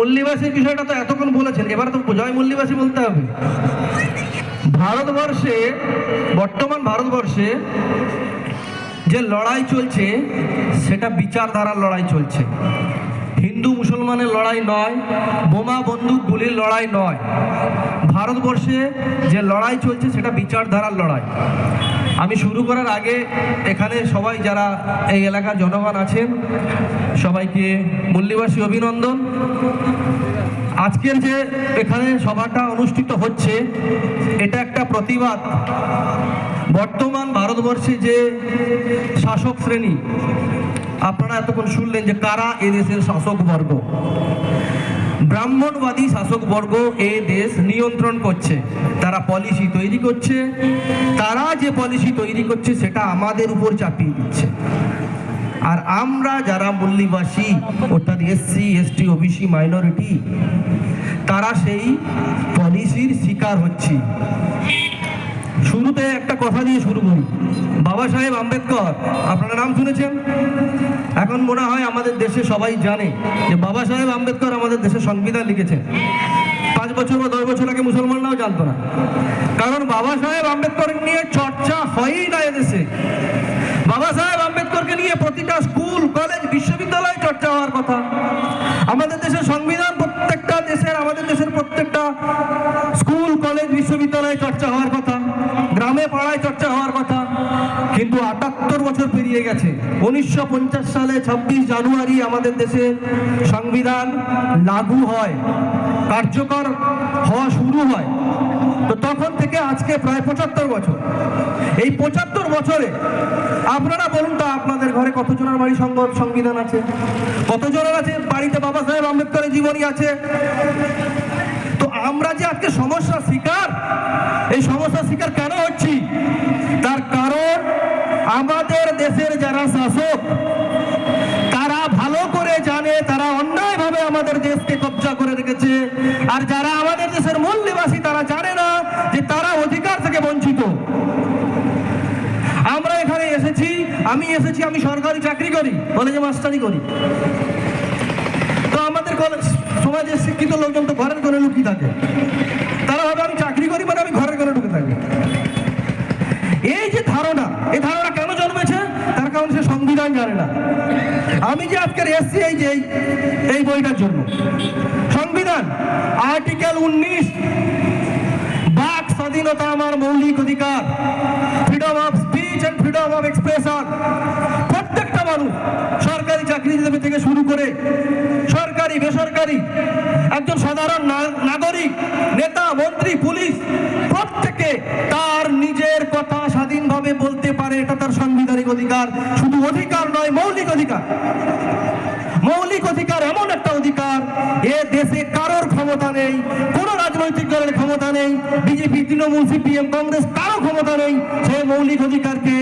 মল্লিবাসীর বিষয়টা তো এতক্ষণ বলেছেন, এবার তো জয় মল্লিবাসী বলতে হবে। ভারতবর্ষে, বর্তমান ভারতবর্ষে যে লড়াই চলছে, সেটা বিচারধারার লড়াই চলছে। হিন্দু মুসলমানের লড়াই নয়, বোমা বন্দুক গুলির লড়াই নয়। ভারতবর্ষে যে লড়াই চলছে, সেটা বিচারধারার লড়াই। আমি শুরু করার আগে এখানে সবাই যারা এই এলাকার জনগণ আছেন, সবাইকে মূল্যবাসী অভিনন্দন। আজকের যে এখানে সভাটা অনুষ্ঠিত হচ্ছে, এটা একটা প্রতিবাদ। বর্তমান ভারতবর্ষে যে শাসক শ্রেণি, আপনারা এতক্ষণ শুনলেন যে কারা এদেশের শাসক বর্গ? ব্রাহ্মণবাদী শাসক বর্গ এ দেশ নিয়ন্ত্রণ করছে, তারা পলিসি তৈরি করছে, তারা যে পলিসি তৈরি করছে সেটা আমাদের উপর চাপিয়ে দিচ্ছে। আর আমরা যারা মল্লিবাসী অর্থাৎ এসসি এসটি ওবিসি মাইনরিটি তারা সেই পলিসির শিকার হচ্ছি। শুরুতে একটা কথা দিয়ে শুরু করি। বাবা সাহেব আম্বেদকর, আপনারা নাম শুনেছেন? এখন মনে হয় আমাদের দেশে সবাই জানে যে বাবা সাহেব আম্বেদকর আমাদের দেশে সংবিধান লিখেছেন। পাঁচ বছর বা দশ বছর আগে মুসলমানরাও জানতো না। কারণ বাবা সাহেব আম্বেদকর নিয়ে চর্চা হয়ই না এদেশে। বাবা সাহেব, আম্বেদকরকে নিয়ে প্রতিটা স্কুল, কলেজ, বিশ্ববিদ্যালয় চর্চা হওয়ার কথা। আমাদের দেশের সংবিধান প্রত্যেকটা দেশের, আমাদের দেশের প্রত্যেকটা স্কুল, কলেজ, বিশ্ববিদ্যালয় চর্চা হওয়ার কথা। গ্রামে পাড়ায় চর্চা হওয়ার কথা, কিন্তু আটাত্তর বছর পেরিয়ে গেছে। উনিশশো পঞ্চাশ সালে ছাব্বিশ জানুয়ারি আমাদের দেশে সংবিধান লাগু হয়, কার্যকর হওয়া শুরু হয়। তো তখন থেকে আজকে প্রায় পঁচাত্তর বছর। এই পঁচাত্তর বছরে আপনারা বলুন তো আপনাদের ঘরে কতজনের বাড়ি সংব- সংবিধান আছে? কতজনের আছে? বাড়িতে বাবা সাহেব আম্বেদকরের জীবনী আছে? আমরা যে আজকে সমস্যার শিকার, এই সমস্যার শিকার কেন হচ্ছি? তার কারণ আমাদের দেশের যারা শাসক, তারা ভালো করে জানে, তারা অন্যায়ভাবে আমাদের দেশকে কবজা করে রেখেছে। আর যারা আমাদের দেশের মূল নিবাসী, তারা জানে না যে তারা অধিকার থেকে বঞ্চিত। আমরা এখানে এসেছি, আমি এসেছি, আমি সরকারি চাকরি করি কলেজে মাস্টারি করি। তো আমাদের কলেজ সমাজের শিক্ষিত লোকজন তো ঘরের করে লুকিয়ে থাকে। তারা ভাবে আমি চাকরি করি মানে আমি ঘরের করে ঢুকে থাকি। এই যে ধারণা এই ধারণা কেন জন্মেছে? তার কারণ সে সংবিধান জানে না। আমি যে আজকের এসছি, এই যে এই- বইটার জন্য। সংবিধান, আর্টিকেল উনিশ, বাক স্বাধীনতা আমার মৌলিক অধিকার freedom of speech and freedom of expression প্রত্যেকটা মানুষ সরকারি চাকরিজীবী থেকে শুরু করে সরকারি বেসরকারি। একজন সাধারণ নাগরিক, নেতা, মন্ত্রী, পুলিশ, প্রত্যেকে তার নিজের কথা স্বাধীনভাবে বলতে পারে, এটা তার সাংবিধানিক অধিকার। শুধু অধিকার নয়, মৌলিক অধিকার। মৌলিক অধিকার এমন একটা অধিকার, এ দেশে কারোর ক্ষমতা নেই, কোনো রাজনৈতিক দলের ক্ষমতা নেই, বিজেপি, তৃণমূল, সিপিএম, কংগ্রেস, কারও ক্ষমতা নেই। সে মৌলিক অধিকারকে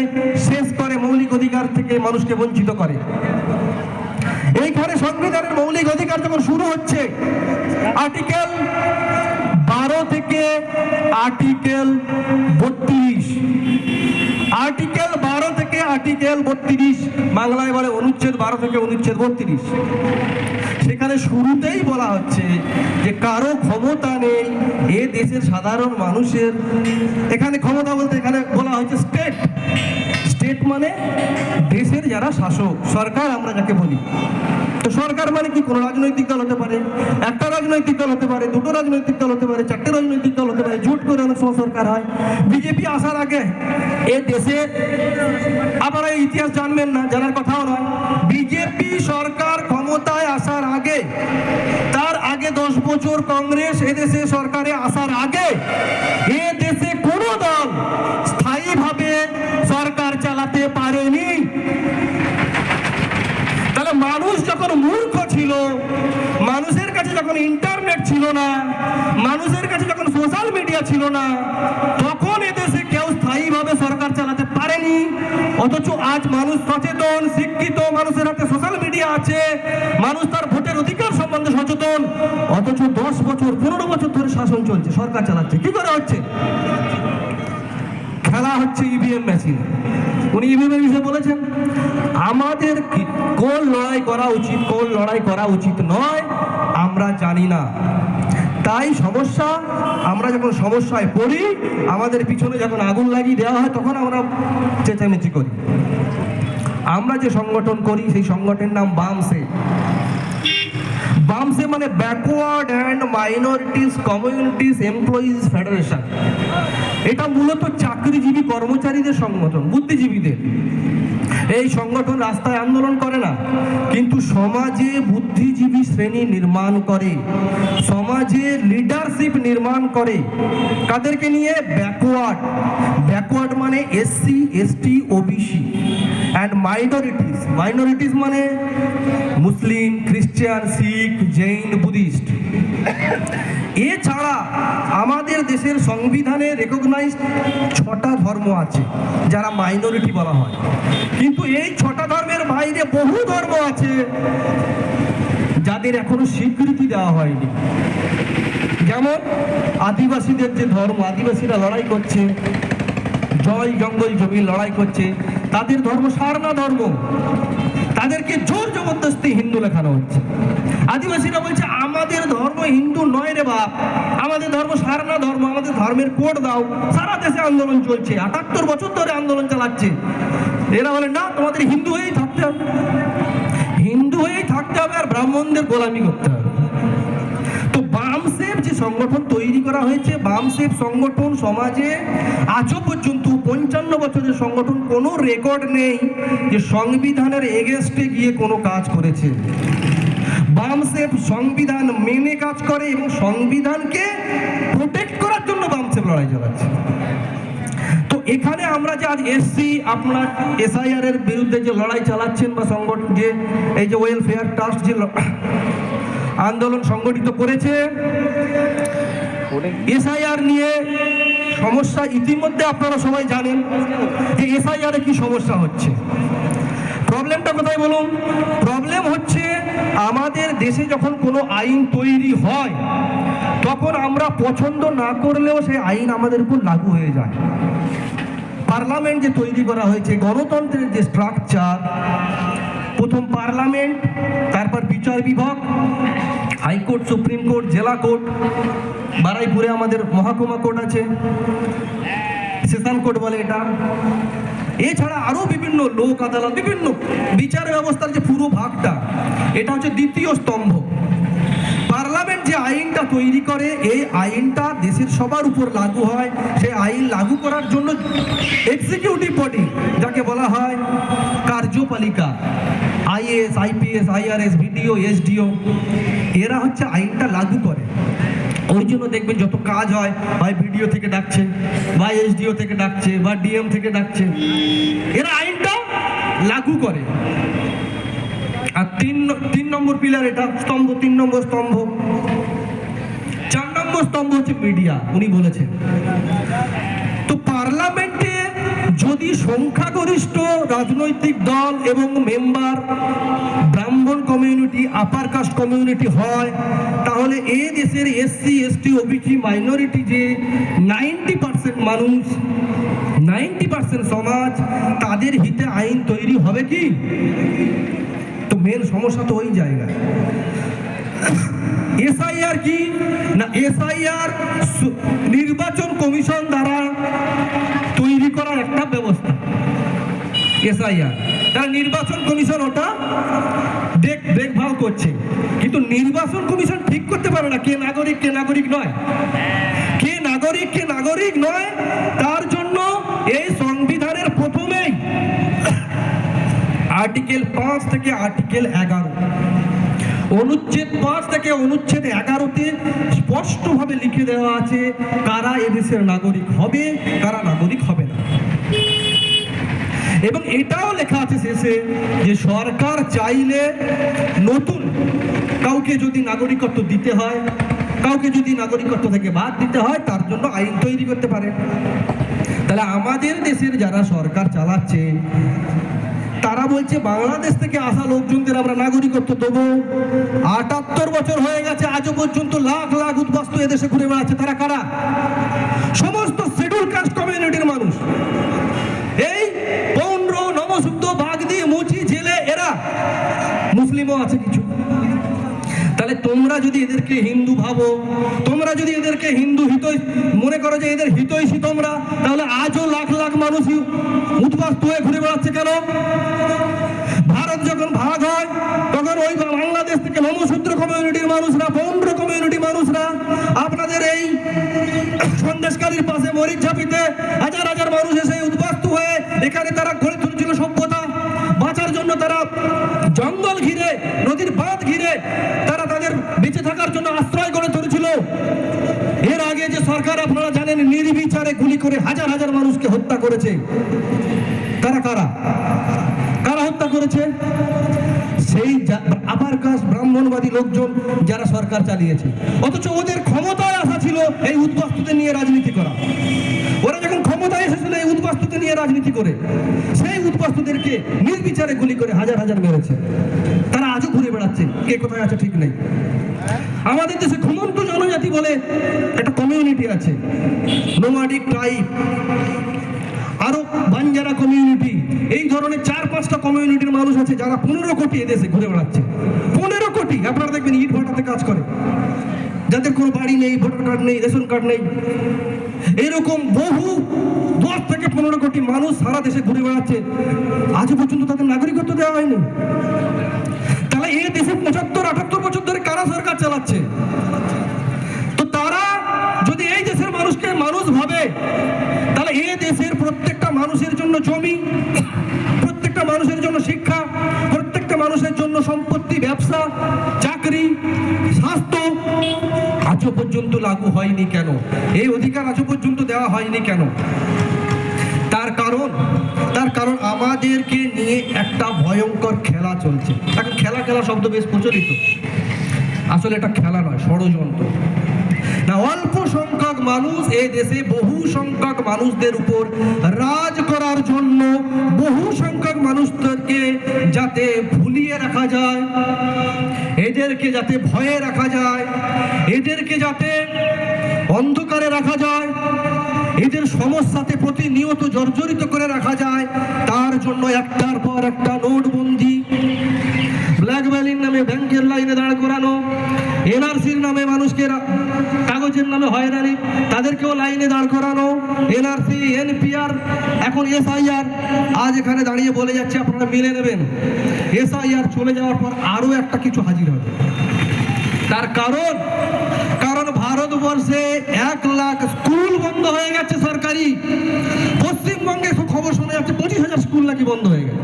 শেষ করে, মৌলিক অধিকার থেকে মানুষকে বঞ্চিত করে। এইখানে সংবিধানের মৌলিক অধিকার যখন শুরু হচ্ছে আর্টিকেল বারো থেকে আর্টিকেল বত্রিশ। আর্টিকেল বারো থেকে আর্টিকেল বত্রিশ, বাংলায় বলে অনুচ্ছেদ বারো থেকে অনুচ্ছেদ বত্রিশ। সেখানে শুরুতেই বলা হচ্ছে যে কারও ক্ষমতা নেই, এ দেশের সাধারণ মানুষের। এখানে ক্ষমতা বলতে এখানে বলা হচ্ছে স্টেট স্টেট মানে দেশের যারা শাসক, সরকার আমরা যাকে বলি। তো সরকার মানে কি? কোনো রাজনৈতিক দল হতে পারে, একটা রাজনৈতিক দল হতে পারে, দুটো রাজনৈতিক দল হতে পারে, চারটে রাজনৈতিক দল হতে পারে, জোট করে অনেক সময় সরকার হয়। বিজেপি আসার আগে এ দেশে আপনারা ইতিহাস জানবেন না, জানার কথাও নয়। বিজেপি সরকার ক্ষমতায় আসার আগে, তার আগে দশ বছর কংগ্রেস এদেশে সরকারে আসার আগে এ দেশে কোনো দল স্থায়ীভাবে সরকার চালাতে পারেনি তাহলে মানুষ যখন মূর্খ ছিল, মানুষের কাছে যখন ইন্টারনেট ছিল না, মানুষের কাছে যখন সোশ্যাল মিডিয়া ছিল না, তখন এদেশে কেউ স্থায়ীভাবে সরকার চালাতে পারেনি। অথচ আজ মানুষ সচেতন, শিক্ষিত, মানুষের হাতে সোশ্যাল মিডিয়া আছে, মানুষ তার ভোটের অধিকার সম্বন্ধে সচেতন। অথচ দশ বছর, পনেরো বছর ধরে শাসন চলছে, সরকার চালাচ্ছে। কি করে হচ্ছে? হচ্ছে ইভিএম মেশিন উনি ইভিএম এর বিষয়ে বলেছেন, আমাদের কোন লড়াই করা উচিত, কোন লড়াই করা উচিত নয়, আমরা জানি না। তাই সমস্যা, আমরা যখন সমস্যায় পড়ি, আমাদের পিছনে যখন আগুন লাগিয়ে দেওয়া হয়, তখন আমরা চেঁচামেচি করি। আমরা যে সংগঠন করি, সেই সংগঠনের নাম বামসে। বামসে মানে backward and minorities communities employees federation এটা মূলত চাকরিজীবী কর্মচারীদের সংগঠন, বুদ্ধিজীবীদের। এই সংগঠন রাস্তায় আন্দোলন করে না, কিন্তু সমাজে বুদ্ধিজীবী শ্রেণি নির্মাণ করে, সমাজে লিডারশিপ নির্মাণ করে। কাদেরকে নিয়ে ব্যাকওয়ার্ড ব্যাকওয়ার্ড মানে SC ST OBC and minorities minorities মানে মুসলিম খ্রিস্টান শিখ জৈন বুদ্ধিস্ট এছাড়া আমাদের দেশের সংবিধানে রেকগনাইজ ছটা ধর্ম আছে, যারা মাইনরিটি বলা হয়। কিন্তু এই ছটা ধর্মের বাইরে বহু ধর্ম আছে, যাদের এখনও স্বীকৃতি দেওয়া হয়নি। যেমন আদিবাসীদের যে ধর্ম, আদিবাসীরা লড়াই করছে, জয় জঙ্গল জমি লড়াই করছে তাদের ধর্ম সারনা ধর্ম। তাদেরকে জোর জবরদস্তি হিন্দু লেখানো হচ্ছে। আদিবাসীরা বলছে, আমাদের ধর্ম হিন্দু নয় রে বাপ। আমাদের ধর্ম সারনা ধর্ম, আমাদের ধর্মের কোড দাও। সারা দেশে আন্দোলন চলছে। আটাত্তর বছর ধরে আন্দোলন চালাচ্ছে। এরা বলে, না, তোমাদের হিন্দু হয়েই থাকতে হবে। হিন্দু হয়েই থাকতে হবে আর ব্রাহ্মণদের গোলামি করতে হবে। তো বামসেফ যে সংগঠন তৈরি করা হয়েছে, বামসেফ সংগঠন সমাজে আজও পর্যন্ত পঞ্চান্ন বছরের সংগঠন কোনো রেকর্ড নেই যে সংবিধানের এগেস্টে গিয়ে কোনো কাজ করেছে। বামসেফ সংবিধান মেনে কাজ করে এবং সংবিধানকে প্রোটেক্ট করার জন্য বামসেফ লড়াই চালাচ্ছে। তো এখানে আমরা যে আজ এসসি আপনার এসআইআর এর বিরুদ্ধে যে লড়াই চালাচ্ছেন বা সংগঠন যে এই যে ওয়েলফেয়ার ট্রাস্ট যে আন্দোলন সংগঠিত করেছে। এসআইআর নিয়ে সমস্যা ইতিমধ্যে আপনারা সবাই জানেন যে এসআইআর কি সমস্যা হচ্ছে। প্রবলেমটা কোথায় বলুন? প্রবলেম হচ্ছে আমাদের দেশে যখন কোনো আইন তৈরি হয়, তখন আমরা পছন্দ না করলেও সেই আইন আমাদের উপর লাগু হয়ে যায়। পার্লামেন্ট যে তৈরি করা হয়েছে, গণতন্ত্রের যে স্ট্রাকচার প্রথম পার্লামেন্ট, তারপর বিচার বিভাগ, হাইকোর্ট, সুপ্রিম কোর্ট, জেলা কোর্ট, বারাইপুরে আমাদের মহাকুমা কোর্ট আছে, সেশন কোর্ট বলে এটা। এছাড়া আরও বিভিন্ন লোক আদালত, বিভিন্ন বিচার ব্যবস্থার যে পুরো ভাগটা, এটা হচ্ছে দ্বিতীয় স্তম্ভ। পার্লামেন্ট যে আইনটা তৈরি করে, এই আইনটা দেশের সবার উপর লাগু হয়। সেই আইন লাগু করার জন্য এক্সিকিউটিভ বডি যাকে বলা হয় কার্যপালিকা IAS, IPS, IRS, BDO, SDO, এরা হচ্ছে আইনটা লাগু করে। ওই জন্য দেখবেন যত কাজ হয় হয় বিডিও থেকে ডাকছে, বা এসডিও থেকে ডাকছে, বা ডিএম থেকে ডাকছে, এরা আইনটা লাগু করে। আর তিন তিন নম্বর পিলার এটা, স্তম্ভ, তিন নম্বর স্তম্ভ। চার নম্বর স্তম্ভ হচ্ছে মিডিয়া, উনি বলেছেন। যদি সংখ্যাগরিষ্ঠ রাজনৈতিক দল এবং মেম্বার ব্রাহ্মণ কমিউনিটি আপার কাস্ট কমিউনিটি হয়, তাহলে এ দেশের এসসি এসটি ওবিসি মাইনরিটি যে নাইনটি পার্সেন্ট মানুষ, নাইনটি পার্সেন্ট সমাজ, তাদের হিতে আইন তৈরি হবে কি? তো মেন সমস্যা তো ওই জায়গায়। এসআইআর কি? না এসআইআর নির্বাচন কমিশন দ্বারা করার একটা ব্যবস্থা। এসআইআর। তারা নির্বাচন কমিশন ওটা দেখ দেখভাল করছে। কিন্তু নির্বাচন কমিশন ঠিক করতে পারে না। কে নাগরিক কে নাগরিক নয়। কে নাগরিক কে নাগরিক নয়, তার জন্য এই সংবিধানের প্রথমেই আর্টিকেল পাঁচ থেকে আর্টিকেল এগারো। অনুচ্ছেদ পাঁচ থেকে অনুচ্ছেদ এগারোতে স্পষ্টভাবে লিখে দেওয়া আছে, কারা এদেশের নাগরিক হবে, কারা নাগরিক হবে না। এবং এটাও লেখা আছে শেষে যে সরকার চাইলে নতুন কাউকে যদি নাগরিকত্ব দিতে হয়, কাউকে যদি নাগরিকত্ব থেকে বাদ দিতে হয়, তার জন্য আইন তৈরি করতে পারে। তাহলে আমাদের দেশের যারা সরকার চালাচ্ছে তারা বলছে বাংলাদেশ থেকে আসা লোকজনদের আমরা নাগরিকত্ব দেবো। আটাত্তর বছর হয়ে গেছে, আজও পর্যন্ত লাখ লাখ উদ্বাস্তু এদেশে ঘুরে বেড়াচ্ছে। তারা কারা? সমস্ত শিডিউল কাস্ট কমিউনিটির মানুষ। এই পৌন্ড্র নবশুদ্ধ বাগদি মুচি জেলে এরা। মুসলিমও আছে কিছু। তোমরা যদি এদেরকে হিন্দু ভাবো, তোমরা যদি এদেরকে হিন্দু হিতৈ, মনে করো যে এদের হিতৈষী তোমরা, তাহলে আজও লাখ লাখ মানুষ উদ্বাস্ত হয়ে ঘুরে বেড়াচ্ছে কেন? ভারত যখন ভাগ হয়, তখন ওই বাংলাদেশ থেকে নমশূদ্র কমিউনিটির মানুষরা পৌন্ড্র কমিউনিটি মানুষরা আপনাদের এই সন্দেশকারীর পাশে মরিচ ঝাঁপিতে হাজার হাজার মানুষ এসে উদ্বাস্ত হয়ে এখানে তারা গড়ে তুলেছিল সভ্যতা। বাঁচার জন্য তারা জঙ্গল ঘিরে নদীর বাঁধ ঘিরে তারা তাদের বেঁচে জন্য আশ্রয় গড়ে তুলেছিল এর আগে যে সরকার, আপনারা জানেন, নির্বিচারে গুলি করে হাজার হাজার মানুষকে হত্যা করেছে। তারা কারা? কারা হত্যা করেছে? সেই আবার কাজ ব্রাহ্মণবাদী লোকজন যারা সরকার চালিয়েছে। অথচ ওদের ক্ষমতায় আসা ছিল এই উদ্বাস্তুতে নিয়ে রাজনীতি করা। ওরা যখন ক্ষমতায় এসেছিল এই উদ্বাস্তুতে নিয়ে রাজনীতি করে, সেই উদ্বাস্তুদেরকে নির্বিচারে গুলি করে হাজার হাজার মেরেছে। তারা বেড়াচ্ছে কে কোথায় আছে ঠিক নেই। আমাদের দেশে ঘুমন্ত জনজাতি বলে একটা কমিউনিটি আছে। নোমাডিক ট্রাইব আরও বাঞ্জারা কমিউনিটি এই ধরনের চার পাঁচটা কমিউনিটির মানুষ আছে যারা পনেরো কোটি এদেশে ঘুরে বেড়াচ্ছে। পনেরো কোটি। আপনারা দেখবেন ইট ভাটাতে কাজ করে। যাদের কোনো বাড়ি নেই, ভোটার কার্ড নেই, রেশন কার্ড নেই। এরকম বহু দশ থেকে পনেরো কোটি মানুষ সারা দেশে ঘুরে বেড়াচ্ছে। আজও পর্যন্ত তাদের নাগরিকত্ব দেওয়া হয়নি। তাহলে এই দেশে পঁচাত্তর, আটাত্তর বছর ধরে কারা সরকার চালাচ্ছে? তো তারা যদি এই দেশের মানুষকে মানুষ ভাবে, তাহলে এই দেশের প্রত্যেকটা মানুষের জন্য জমি, প্রত্যেকটা মানুষের জন্য শিক্ষা, প্রত্যেকটা মানুষের জন্য সম্পত্তি, ব্যবসা, চাকরি, স্বাস্থ্য আজও পর্যন্ত লাগু হয়নি কেন? এই অধিকার আজও পর্যন্ত দেওয়া হয়নি কেন? তার কারণ তার কারণ আমাদেরকে নিয়ে একটা ভয়ঙ্কর খেলা চলছে। এখন খেলা খেলা শব্দ বেশ প্রচলিত। আসলে এটা খেলা নয়, ষড়যন্ত্র। না, অল্প সংখ্যক মানুষ এ দেশে বহু সংখ্যক মানুষদের উপর রাজ করার জন্য বহু সংখ্যক মানুষদেরকে যাতে ভুলিয়ে রাখা যায়, এদেরকে যাতে ভয়ে রাখা যায়, এদেরকে যাতে অন্ধকারে রাখা যায় এদের সমস্যাতে প্রতিনিয়ত জর্জরিত করে রাখা যায়, তার জন্য একটার পর একটা নোটবন্দি। ব্ল্যাকমেলিং নামে ব্যাংকের লাইনে দাঁড় করানো, এনআরসির নামে মানুষকে কাগজের নামে হয়রানি, তাদেরকেও লাইনে দাঁড় করানো। এনআরসি, এনপিআর, এখন এসআইআর। আজ এখানে দাঁড়িয়ে বলে যাচ্ছে, আপনারা মিলে নেবেন। এসআইআর চলে যাওয়ার পর আরও একটা কিছু হাজির হবে। তার কারণ কারণ ভারতবর্ষে এক লাখ স্কুল হয়ে গেছে সরকারি। পশ্চিমবঙ্গে খবর শোনা যাচ্ছে, পঁচিশ হাজার স্কুল নাকি বন্ধ হয়ে গেছে।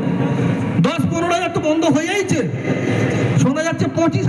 দশ পনেরো হাজার তো বন্ধ হয়েইছে। শোনা যাচ্ছে পঁচিশ